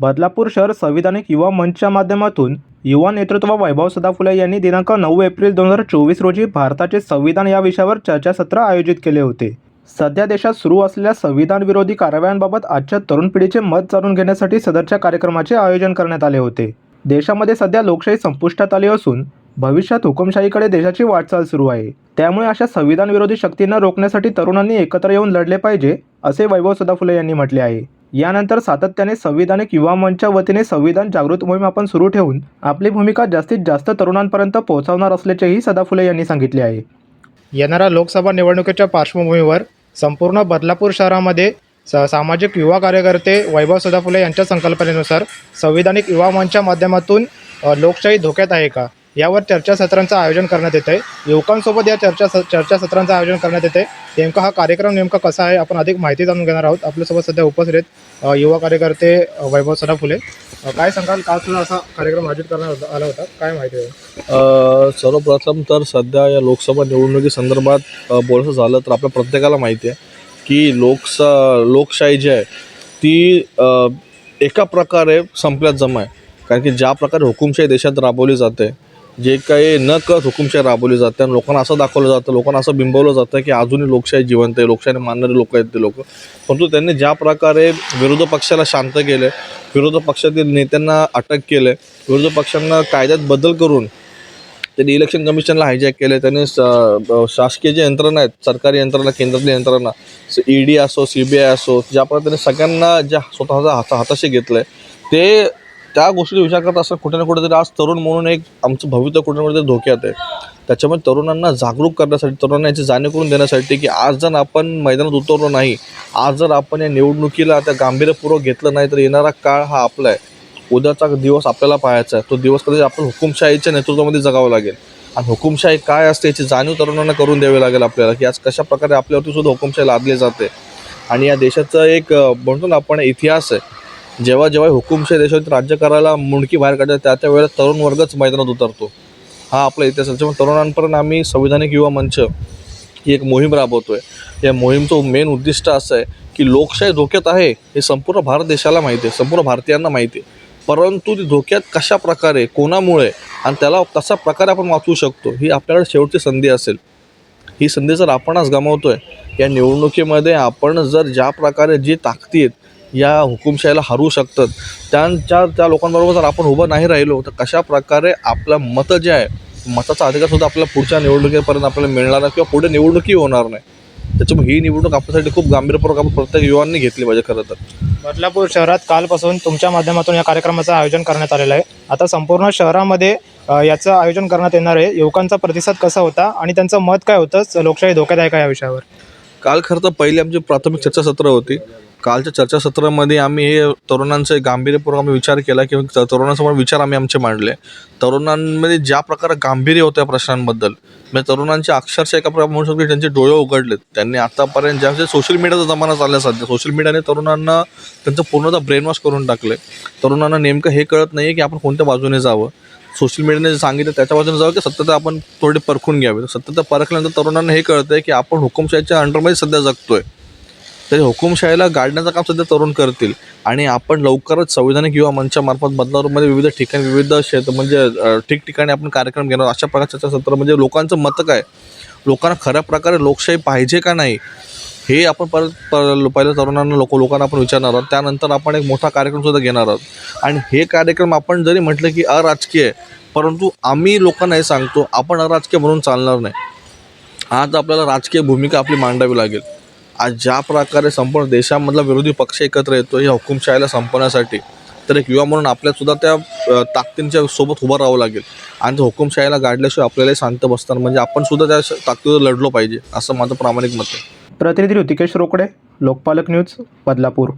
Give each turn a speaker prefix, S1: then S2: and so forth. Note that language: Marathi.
S1: बदलापूर शहर संविधानिक युवा मंचच्या माध्यमातून युवा नेतृत्व वैभव सदाफुले यांनी दिनांक नऊ एप्रिल दोन हजार चोवीस रोजी भारताचे संविधान या विषयावर चर्चासत्र आयोजित केले होते. सध्या देशात सुरू असलेल्या संविधान विरोधी कारवायांबाबत आजच्या तरुण पिढीचे मत जाणून घेण्यासाठी सदरच्या कार्यक्रमाचे आयोजन करण्यात आले होते. देशामध्ये सध्या लोकशाही संपुष्टात आली असून भविष्यात हुकुमशाहीकडे देशाची वाटचाल सुरू आहे. त्यामुळे अशा संविधान विरोधी शक्तींना रोखण्यासाठी तरुणांनी एकत्र येऊन लढले पाहिजे असे वैभव सदाफुले यांनी म्हटले आहे. यानंतर सातत्याने संविधानिक युवा मंचच्या वतीने संविधान जागृत मोहीम आपण सुरू ठेवून आपली भूमिका जास्तीत जास्त तरुणांपर्यंत पोहोचवणार असल्याचेही सदाफुले यांनी सांगितले आहे. येणाऱ्या लोकसभा निवडणुकीच्या पार्श्वभूमीवर संपूर्ण बदलापूर शहरामध्ये स सामाजिक युवा कार्यकर्ते वैभव सदाफुले यांच्या संकल्पनेनुसार संविधानिक युवा मंचच्या माध्यमातून लोकशाही धोक्यात आहे का? यावर चर्चासत्रांचं आयोजन करण्यात येतं आहे युवकांसोबत या चर्चा चर्चासत्रांचं आयोजन करण्यात येते नेमका हा कार्यक्रम नेमका कसा आहे? आपण अधिक माहिती जाणून घेणार आहोत. आपल्यासोबत सध्या उपस्थित आहेत युवा कार्यकर्ते वैभव सदा फुले काय सांगाल? का सुद्धा असा कार्यक्रम आयोजित करण्यात आला होता? काय माहिती आहे?
S2: सर्वप्रथम तर सध्या या लोकसभा निवडणुकीसंदर्भात बोलायचं झालं तर आपल्या प्रत्येकाला माहिती आहे की लोकस लोकशाही जी आहे ती एका प्रकारे संपल्यात जमा आहे. कारण की ज्या प्रकारे हुकुमशाही देशात राबवली जाते जे काही न कळत हुकुमशाही राबवली जाते आणि लोकांना असं दाखवलं जातं लोकांना असं बिंबवलं जातं की अजूनही लोकशाही जिवंत आहे लोकशाही मानणारे लोक आहेत ते लोक. परंतु त्यांनी ज्या प्रकारे विरोधी पक्षाला शांत केले विरोधी पक्षातील नेत्यांना अटक केले विरोधी पक्षांना कायद्यात बदल करून त्यांनी इलेक्शन कमिशनला हायजॅक केले त्यांनी स- ब- शासकीय जे यंत्रणा आहेत सरकारी यंत्रणा केंद्रातली यंत्रणा ई डी असो सी बी आय असो ज्या प्रकारे त्यांनी सगळ्यांना ज्या स्वतःचा हाता हाताशी घेतलं आहे ते त्या गोष्टी विचार करत असतात कुठे ना कुठेतरी आज तरुण म्हणून एक आमचं भवितव्य कुठे ना कुठेतरी धोक्यात आहे. त्याच्यामुळे तरुणांना जागरूक करण्यासाठी तरुणांना याची जाणीव करून देण्यासाठी की आज जर आपण मैदानात उतरलो नाही आज जर आपण या निवडणुकीला त्या गांभीर्यपूर्वक घेतलं नाही तर येणारा काळ हा आपला आहे. उद्याचा दिवस आपल्याला पाहायचा आहे. तो दिवस कधी आपण हुकुमशाहीच्या नेतृत्वामध्ये जगावं लागेल. आणि हुकुमशाही काय असते याची जाणीव तरुणांना करून द्यावी लागेल आपल्याला की आज कशा प्रकारे आपल्यावरती सुद्धा हुकुमशाही लादली जाते. आणि या देशाचं एक म्हणतो ना आपण इतिहास आहे. जेव्हा जेव्हा हुकुमशाही देशात राज्य करायला मुंडकी बाहेर काढतात त्या त्या वेळेला तरुण वर्गच मैदानात उतरतो. हा आपला इतिहास आहे. त्याच्यामुळे तरुणांपर्यंत आम्ही संविधानिक युवा मंच ही एक मोहीम राबवतो आहे या मोहीमचं मेन उद्दिष्ट असं आहे की लोकशाही धोक्यात आहे हे संपूर्ण भारत देशाला माहिती आहे संपूर्ण भारतीयांना माहिती आहे. परंतु ती धोक्यात कशा प्रकारे कोणामुळे आणि त्याला कशा प्रकारे आपण वाचवू शकतो ही आपल्याकडे शेवटची संधी असेल. ही संधी जर आपणच गमावतो आहे या निवडणुकीमध्ये आपण जर ज्या प्रकारे जी ताकदी आहेत या हुकुमशाहीला हरवू शकतात. त्यांच्या त्या लोकांबरोबर जर आपण उभं नाही राहिलो तर कशा प्रकारे आपलं मतं जे आहे मताचा अधिकार सुद्धा आपल्याला पुढच्या निवडणुकीपर्यंत आपल्याला मिळणार नाही किंवा पुढे निवडणुकी होणार नाही. त्याच्यामुळे ही निवडणूक आपल्यासाठी खूप गांभीर्यपूर्वक आपण प्रत्येक युवांनी घेतली पाहिजे खरं तर.
S1: बदलापूर शहरात कालपासून तुमच्या माध्यमातून या कार्यक्रमाचं आयोजन करण्यात आलेलं आहे. आता संपूर्ण शहरामध्ये याचं आयोजन करण्यात येणार आहे. युवकांचा प्रतिसाद कसा होता आणि त्यांचं मत काय होतं? लोकशाही धोक्यात आहे का या विषयावर.
S2: काल खरं तर पहिली आमची प्राथमिक चर्चासत्र होती. कालच्या चर्चासत्रामध्ये आम्ही हे तरुणांचे गांभीर्यपूर्वक आम्ही विचार केला किंवा तरुणांसमोर विचार आम्ही आमचे मांडले. तरुणांमध्ये ज्या प्रकारे गांभीर्य होत्या प्रश्नांबद्दल म्हणजे तरुणांचे अक्षरशः एका प्रकारे म्हणू शकतो त्यांचे डोळे उघडलेत. त्यांनी आतापर्यंत ज्या सोशल मीडियाचा जमाना चालला सध्या सोशल मीडियाने तरुणांना त्यांचं पूर्णतः ब्रेनवॉश करून टाकलं तरुणांना नेमकं हे कळत नाही की आपण कोणत्या बाजूने जावं. सोशल मीडियाने जे सांगितलं त्याच्या बाजूने जावं की सत्यता आपण थोडी परखून घ्यावी. सत्यता परखल्यानंतर तरुणांना हे कळतंय की आपण हुकुमशाहीच्या अंडरमध्ये सध्या जगतोय. तरी हुकुमशाहीला गाडण्याचं काम सध्या तरुण करतील. आणि आपण लवकरच संविधानिक युवा मंचामार्फत बदलापूरमध्ये विविध ठिकाणी विविध क्षेत्र म्हणजे ठिकठिकाणी आपण कार्यक्रम घेणार. अशा प्रकारच्या सत्र म्हणजे लोकांचं मतं काय? लोकांना खऱ्या प्रकारे लोकशाही पाहिजे का नाही? हे आपण परत पर- पहिल्या तरुणांना लोक लोकांना आपण विचारणार आहोत. त्यानंतर आपण एक मोठा कार्यक्रमसुद्धा घेणार आहोत. आणि हे कार्यक्रम आपण जरी म्हटलं की अराजकीय परंतु आम्ही लोकांना हे सांगतो आपण अराजकीय म्हणून चालणार नाही. आज आपल्याला राजकीय भूमिका आपली मांडावी लागेल. आज ज्या प्रकारे संपूर्ण देशामधला विरोधी पक्ष एकत्र येतो या हुकुमशाहीला संपवण्यासाठी तर एक युवा म्हणून आपल्यासुद्धा त्या ताकदींच्या सोबत उभं राहावं लागेल. आणि त्या हुकुमशाहीला गाडल्याशिवाय आपल्याला शांत बसताना म्हणजे आपण सुद्धा त्या ताकदीवर लढलो पाहिजे असं माझं प्रामाणिक मत आहे.
S1: प्रतिनिधी ऋतिकेश रोकडे लोकपालक न्यूज बदलापूर.